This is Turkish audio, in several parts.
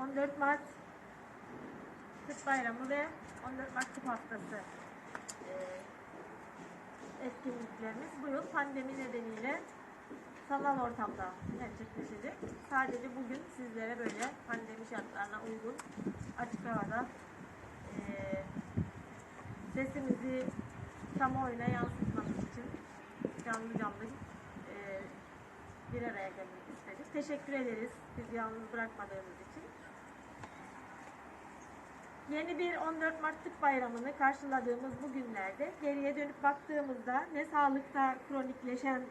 14 Mart Tıp Bayramı ve 14 Mart Tıp Haftası e, etkinliklerimiz bu yıl pandemi nedeniyle sanal ortamda gerçekleşecek. Sadece bugün sizlere böyle pandemi şartlarına uygun açık havada e, sesimizi kamuoyuna yansıtmamız için canlı canlı e, bir araya gelmek istedik. Teşekkür ederiz bizi yalnız bırakmadığınız için. Yeni bir 14 Mart Tıp Bayramı'nı karşıladığımız bu günlerde geriye dönüp baktığımızda ne sağlıkta kronikleşen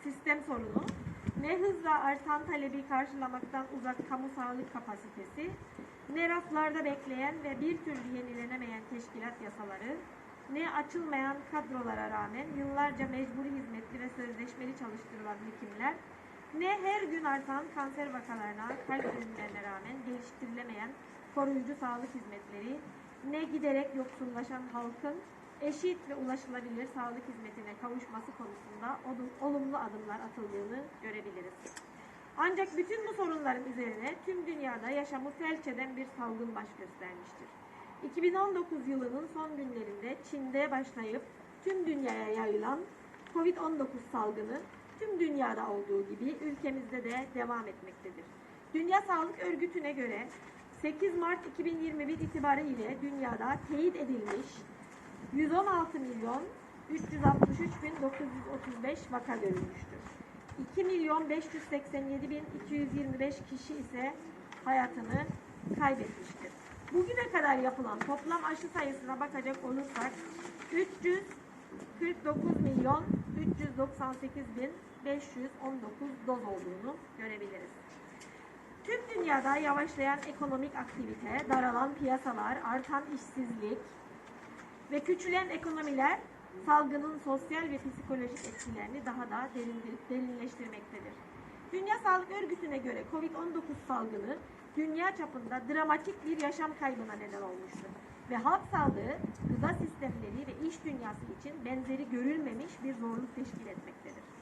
sistem sorunu, ne hızla artan talebi karşılamaktan uzak kamu sağlık kapasitesi, ne raflarda bekleyen ve bir türlü yenilenemeyen teşkilat yasaları, ne açılmayan kadrolara rağmen yıllarca mecburi hizmetli ve sözleşmeli çalıştırılan hekimler, ne her gün artan kanser vakalarına, kalp ölümlerine rağmen geliştirilemeyen koruyucu sağlık hizmetleri, ne giderek yoksullaşan halkın eşit ve ulaşılabilir sağlık hizmetine kavuşması konusunda olum- olumlu adımlar atıldığını görebiliriz. Ancak bütün bu sorunların üzerine tüm dünyada yaşamı felç eden bir salgın baş göstermiştir. 2019 yılının son günlerinde Çin'de başlayıp tüm dünyaya yayılan COVID-19 salgını tüm dünyada olduğu gibi ülkemizde de devam etmektedir. Dünya Sağlık Örgütü'ne göre 8 Mart 2021 itibariyle dünyada teyit edilmiş 116 milyon 363 bin 935 vaka görülmüştür. 2 milyon 587 bin 225 kişi ise hayatını kaybetmiştir. Bugüne kadar yapılan toplam aşı sayısına bakacak olursak 349 milyon 398 bin 519 doz olduğunu görebiliriz. Tüm dünyada yavaşlayan ekonomik aktivite, daralan piyasalar, artan işsizlik ve küçülen ekonomiler salgının sosyal ve psikolojik etkilerini daha da derin- derinleştirmektedir. Dünya Sağlık Örgütü'ne göre COVID-19 salgını dünya çapında dramatik bir yaşam kaybına neden olmuştur. Ve halk sağlığı, gıda sistemleri ve iş dünyası için benzeri görülmemiş bir zorluk teşkil etmektedir.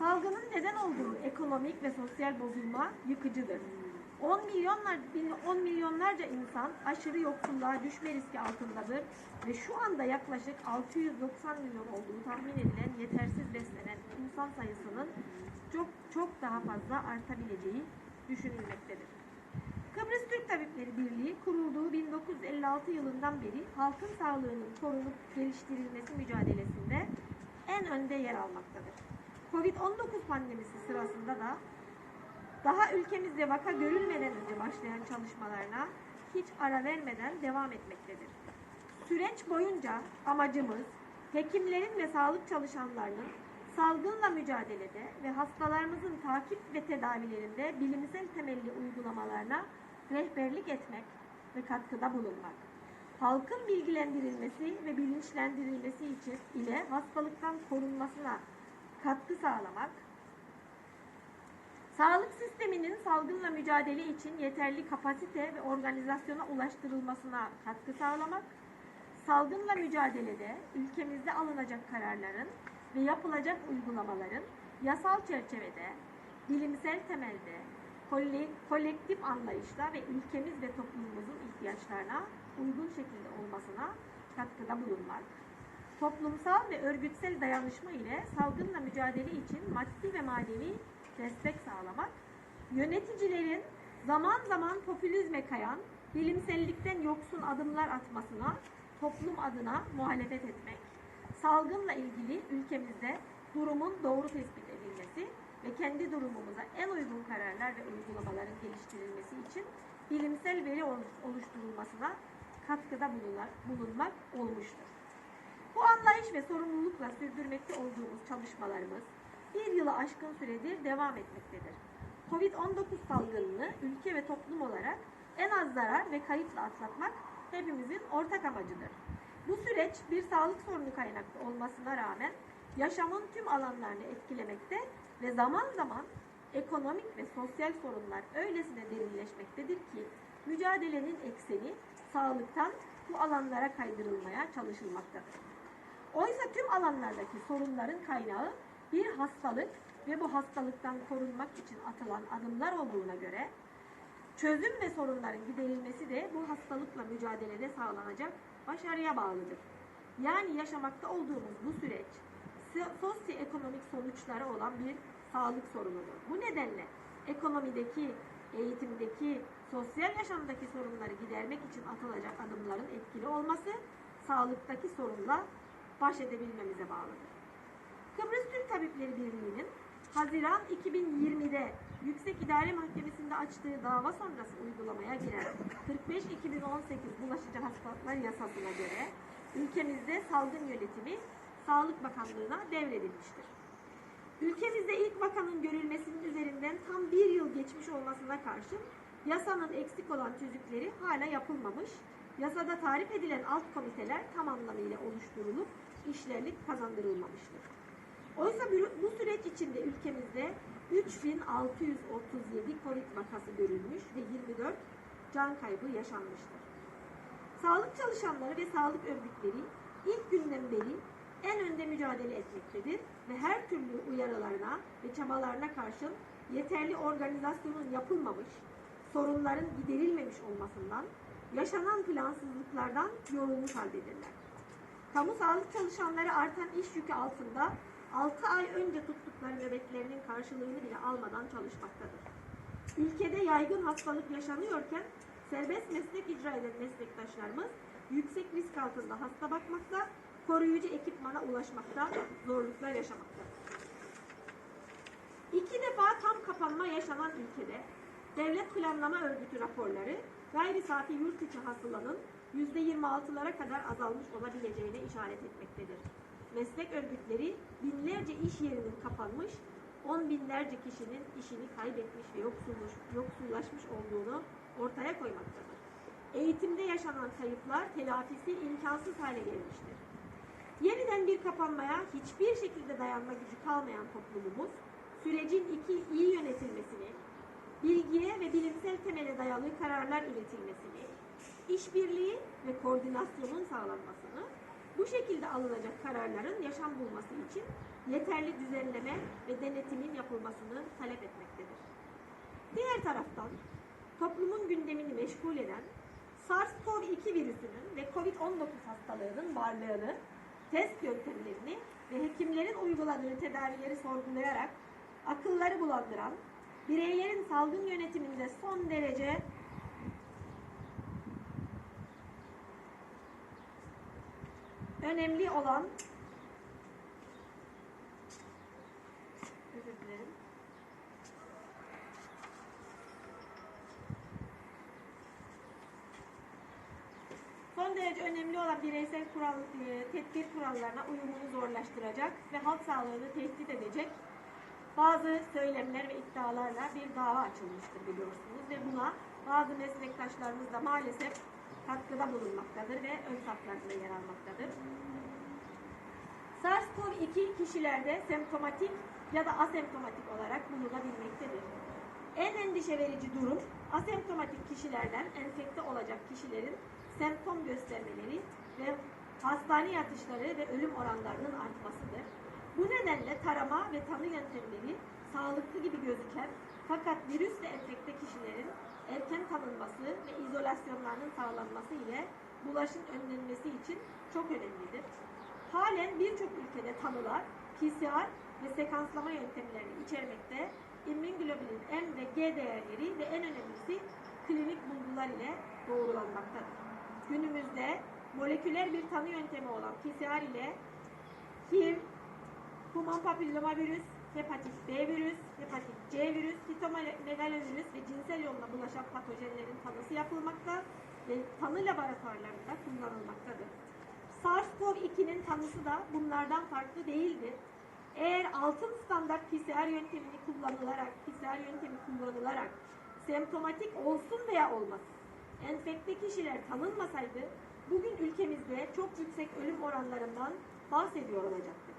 Salgının neden olduğu ekonomik ve sosyal bozulma yıkıcıdır. 10 milyonlar 10 milyonlarca insan aşırı yoksulluğa düşme riski altındadır ve şu anda yaklaşık 690 milyon olduğu tahmin edilen yetersiz beslenen insan sayısının çok çok daha fazla artabileceği düşünülmektedir. Kıbrıs Türk Tabipleri Birliği kurulduğu 1956 yılından beri halkın sağlığının korunup geliştirilmesi mücadelesinde en önde yer almaktadır. Covid-19 pandemisi sırasında da daha ülkemizde vaka görülmeden önce başlayan çalışmalarına hiç ara vermeden devam etmektedir. Süreç boyunca amacımız hekimlerin ve sağlık çalışanlarının salgınla mücadelede ve hastalarımızın takip ve tedavilerinde bilimsel temelli uygulamalarına rehberlik etmek ve katkıda bulunmak. Halkın bilgilendirilmesi ve bilinçlendirilmesi için ile hastalıktan korunmasına katkı sağlamak, Sağlık sisteminin salgınla mücadele için yeterli kapasite ve organizasyona ulaştırılmasına katkı sağlamak, salgınla mücadelede ülkemizde alınacak kararların ve yapılacak uygulamaların yasal çerçevede, bilimsel temelde, kolektif anlayışla ve ülkemiz ve toplumumuzun ihtiyaçlarına uygun şekilde olmasına katkıda bulunmak, toplumsal ve örgütsel dayanışma ile salgınla mücadele için maddi ve manevi destek sağlamak, yöneticilerin zaman zaman popülizme kayan, bilimsellikten yoksun adımlar atmasına toplum adına muhalefet etmek, salgınla ilgili ülkemizde durumun doğru tespit edilmesi ve kendi durumumuza en uygun kararlar ve uygulamaların geliştirilmesi için bilimsel veri oluş- oluşturulmasına katkıda bulunmak olmuştur. Bu anlayış ve sorumlulukla sürdürmekte olduğumuz çalışmalarımız bir yılı aşkın süredir devam etmektedir. Covid-19 salgınını ülke ve toplum olarak en az zarar ve kayıpla atlatmak hepimizin ortak amacıdır. Bu süreç bir sağlık sorunu kaynaklı olmasına rağmen yaşamın tüm alanlarını etkilemekte ve zaman zaman ekonomik ve sosyal sorunlar öylesine derinleşmektedir ki mücadelenin ekseni sağlıktan bu alanlara kaydırılmaya çalışılmaktadır. Alanlardaki sorunların kaynağı bir hastalık ve bu hastalıktan korunmak için atılan adımlar olduğuna göre Çözüm ve sorunların giderilmesi de bu hastalıkla mücadelede sağlanacak başarıya bağlıdır. Yani yaşamakta olduğumuz bu süreç so- sosyoekonomik sonuçları olan bir sağlık sorunudur. Bu nedenle ekonomideki, eğitimdeki, sosyal yaşamdaki sorunları gidermek için atılacak adımların etkili olması sağlıktaki sorunla baş edebilmemize bağlıdır. Kıbrıs Türk Tabipleri Birliği'nin Haziran 2020'de Yüksek İdare Mahkemesi'nde açtığı dava sonrası uygulamaya giren 45-2018 bulaşıcı hastalıklar yasasına göre ülkemizde salgın yönetimi Sağlık Bakanlığı'na devredilmiştir. Ülkemizde ilk vakanın görülmesinin üzerinden tam bir yıl geçmiş olmasına karşın yasanın eksik olan tüzükleri hala yapılmamış, yasada tarif edilen alt komiteler tam anlamıyla oluşturulup işlerlik kazandırılmamıştır. Oysa bu- süreç içinde ülkemizde 3637 Covid vakası görülmüş ve 24 can kaybı yaşanmıştır. Sağlık çalışanları ve sağlık örgütleri ilk günden beri en önde mücadele etmektedir ve her türlü uyarılarına ve çabalarına karşın yeterli organizasyonun yapılmamış, sorunların giderilmemiş olmasından, yaşanan plansızlıklardan yorulmuş haldedirler. Kamu sağlık çalışanları artan iş yükü altında 6 ay önce tuttukları nöbetlerinin karşılığını bile almadan çalışmaktadır. Ülkede yaygın hastalık yaşanıyorken serbest meslek icra eden meslektaşlarımız yüksek risk altında hasta bakmakta, koruyucu ekipmana ulaşmakta zorluklar yaşamaktadır. İki defa tam kapanma yaşanan ülkede Devlet Planlama Örgütü raporları gayri safi yurt içi hasılanın %26'lara kadar azalmış olabileceğine işaret etmektedir. Meslek örgütleri binlerce iş yerinin kapanmış, on binlerce kişinin işini kaybetmiş ve yoksulmuş, yoksullaşmış olduğunu ortaya koymaktadır. Eğitimde yaşanan kayıplar telafisi imkansız hale gelmiştir. Yeniden bir kapanmaya hiçbir şekilde dayanma gücü kalmayan toplumumuz, sürecin iki iyi yönetilmesini, bilgiye ve bilimsel temele dayalı kararlar üretilmesini, işbirliği ve koordinasyonun sağlanmasını, bu şekilde alınacak kararların yaşam bulması için yeterli düzenleme ve denetimin yapılmasını talep etmektedir. Diğer taraftan toplumun gündemini meşgul eden SARS-CoV-2 virüsünün ve COVID-19 hastalığının varlığını, test yöntemlerini ve hekimlerin uyguladığı tedavileri sorgulayarak akılları bulandıran, bireylerin salgın yönetiminde son derece önemli olan. Son derece önemli olan bireysel kural, e, tedbir kurallarına uyumunu zorlaştıracak ve halk sağlığını tehdit edecek bazı söylemler ve iddialarla bir dava açılmıştır biliyorsunuz ve buna bazı meslektaşlarımız da maalesef katkıda bulunmaktadır ve ön saflarında yer almaktadır. SARS-CoV-2 kişilerde semptomatik ya da asemptomatik olarak bulunabilmektedir. En endişe verici durum asemptomatik kişilerden enfekte olacak kişilerin semptom göstermeleri ve hastane yatışları ve ölüm oranlarının artmasıdır. Bu nedenle tarama ve tanı yöntemleri sağlıklı gibi gözüken fakat virüsle enfekte kişilerin erken tanınması ve izolasyonlarının sağlanması ile bulaşın önlenmesi için çok önemlidir. Halen birçok ülkede tanılar PCR ve sekanslama yöntemlerini içermekte, immünoglobulin M ve G değerleri ve en önemlisi klinik bulgular ile doğrulanmaktadır. Günümüzde moleküler bir tanı yöntemi olan PCR ile HIV, human papilloma virüs, hepatit B virüs, hepatit C virüs, sitomegalovirüs ve cinsel yolla bulaşan patojenlerin tanısı yapılmakta ve tanı laboratuvarlarında kullanılmaktadır. SARS-CoV-2'nin tanısı da bunlardan farklı değildir. Eğer altın standart PCR yöntemini kullanılarak, PCR yöntemi kullanılarak semptomatik olsun veya olmasın, enfekte kişiler tanınmasaydı bugün ülkemizde çok yüksek ölüm oranlarından bahsediyor olacaktık.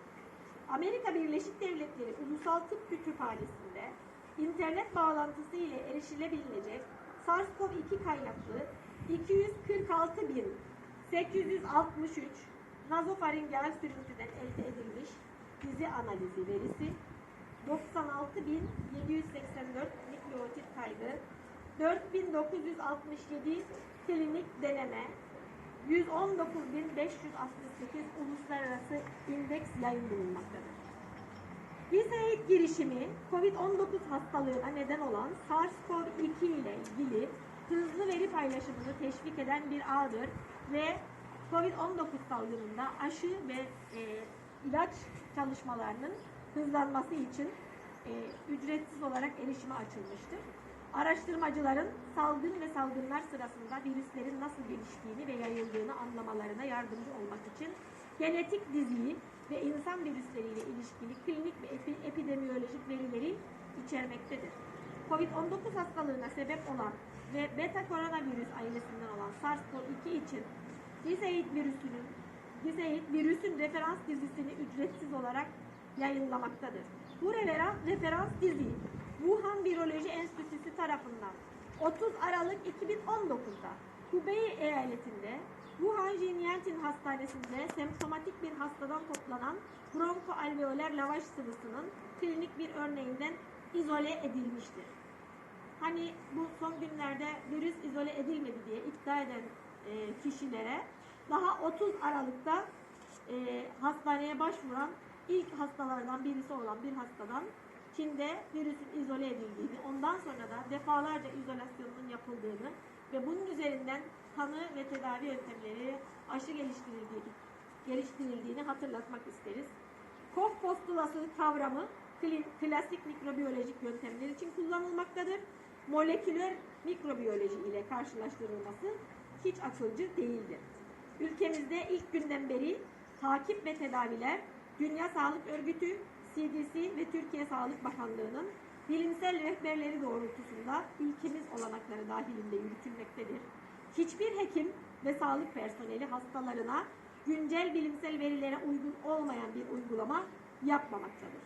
Amerika Birleşik Devletleri Ulusal Tıp Kütüphanesi'nde internet bağlantısı ile erişilebilecek SARS-CoV-2 kaynaklı 246.863 nazofaringeal sürüntüden elde edilmiş dizi analizi verisi 96.784 nükleotit kaybı 4967 klinik deneme, 119.568 uluslararası indeks yayın bulunmaktadır. GİSAID girişimi COVID-19 hastalığına neden olan SARS-CoV-2 ile ilgili hızlı veri paylaşımını teşvik eden bir ağdır ve COVID-19 salgınında aşı ve e, ilaç çalışmalarının hızlanması için e, ücretsiz olarak erişime açılmıştır. Araştırmacıların salgın ve salgınlar sırasında virüslerin nasıl geliştiğini ve yayıldığını anlamalarına yardımcı olmak için genetik diziyi ve insan virüsleriyle ilişkili klinik ve epi- epidemiyolojik verileri içermektedir. Covid-19 hastalığına sebep olan ve beta koronavirüs ailesinden olan SARS-CoV-2 için Gisaid virüsünün Gisaid virüsün referans dizisini ücretsiz olarak yayınlamaktadır. Bu referans, referans dizi Wuhan Viroloji Enstitüsü tarafından 30 Aralık 2019'da Hubei eyaletinde Wuhan Jinyangtin Hastanesi'nde semptomatik bir hastadan toplanan bronkoalveoler lavaş sıvısının klinik bir örneğinden izole edilmiştir. Hani bu son günlerde virüs izole edilmedi diye iddia eden e, kişilere daha 30 Aralık'ta e, hastaneye başvuran ilk hastalardan birisi olan bir hastadan Çin'de virüsün izole edildiğini, ondan sonra da defalarca izolasyonun yapıldığını ve bunun üzerinden tanı ve tedavi yöntemleri aşı geliştirildiğini, geliştirildiğini hatırlatmak isteriz. Koch postulası kavramı klasik mikrobiyolojik yöntemler için kullanılmaktadır. Moleküler mikrobiyoloji ile karşılaştırılması hiç akılcı değildir. Ülkemizde ilk günden beri takip ve tedaviler Dünya Sağlık Örgütü, CDC ve Türkiye Sağlık Bakanlığı'nın bilimsel rehberleri doğrultusunda ülkemiz olanakları dahilinde yürütülmektedir. Hiçbir hekim ve sağlık personeli hastalarına güncel bilimsel verilere uygun olmayan bir uygulama yapmamaktadır.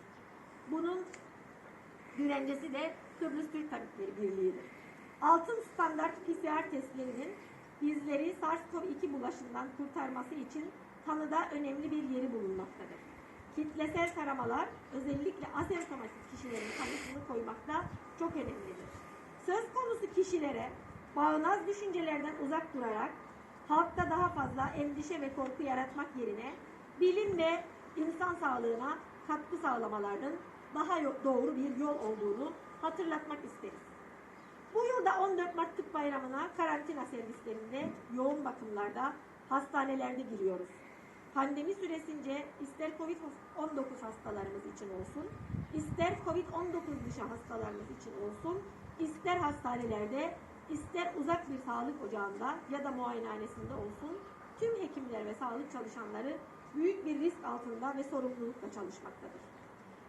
Bunun güvencesi de Kıbrıs Türk Tabipleri Birliği'dir. Altın standart PCR testlerinin bizleri SARS-CoV-2 bulaşından kurtarması için tanıda önemli bir yeri bulunmaktadır. Kitlesel taramalar özellikle asemptomatik kişilerin tanısını koymakta çok önemlidir. Söz konusu kişilere bağnaz düşüncelerden uzak durarak halkta daha fazla endişe ve korku yaratmak yerine bilim ve insan sağlığına katkı sağlamalarının daha doğru bir yol olduğunu hatırlatmak isteriz. Bu yılda 14 Mart Tıp Bayramı'na karantina servislerinde, yoğun bakımlarda, hastanelerde giriyoruz. Pandemi süresince ister COVID-19 hastalarımız için olsun, ister COVID-19 dışı hastalarımız için olsun, ister hastanelerde, ister uzak bir sağlık ocağında ya da muayenehanesinde olsun, tüm hekimler ve sağlık çalışanları büyük bir risk altında ve sorumlulukla çalışmaktadır.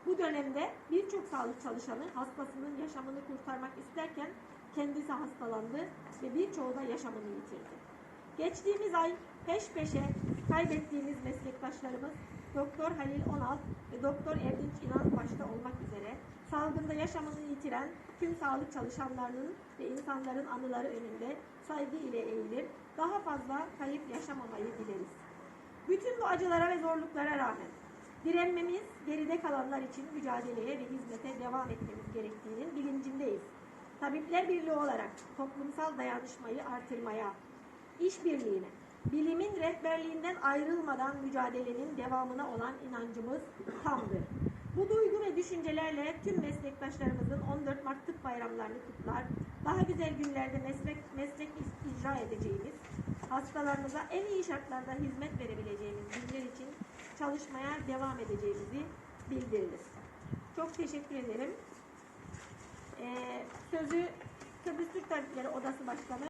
Bu dönemde birçok sağlık çalışanı hastasının yaşamını kurtarmak isterken kendisi hastalandı ve birçoğu da yaşamını yitirdi. Geçtiğimiz ay peş peşe kaybettiğimiz meslektaşlarımız Doktor Halil Onal ve Doktor Erdinç İnan başta olmak üzere salgında yaşamını yitiren tüm sağlık çalışanlarının ve insanların anıları önünde saygı ile eğilir, daha fazla kayıp yaşamamayı dileriz. Bütün bu acılara ve zorluklara rağmen direnmemiz, geride kalanlar için mücadeleye ve hizmete devam etmemiz gerektiğinin bilincindeyiz. Tabipler Birliği olarak toplumsal dayanışmayı artırmaya, işbirliğine, bilimin rehberliğinden ayrılmadan mücadelenin devamına olan inancımız tamdır. Bu duygu ve düşüncelerle tüm meslektaşlarımızın 14 Mart Tıp Bayramlarını kutlar, daha güzel günlerde meslek, meslek icra edeceğimiz, hastalarımıza en iyi şartlarda hizmet verebileceğimiz günler için çalışmaya devam edeceğimizi bildiririz. Çok teşekkür ederim. Ee, sözü Kıbrıs Türk Tabipleri Odası Başkanı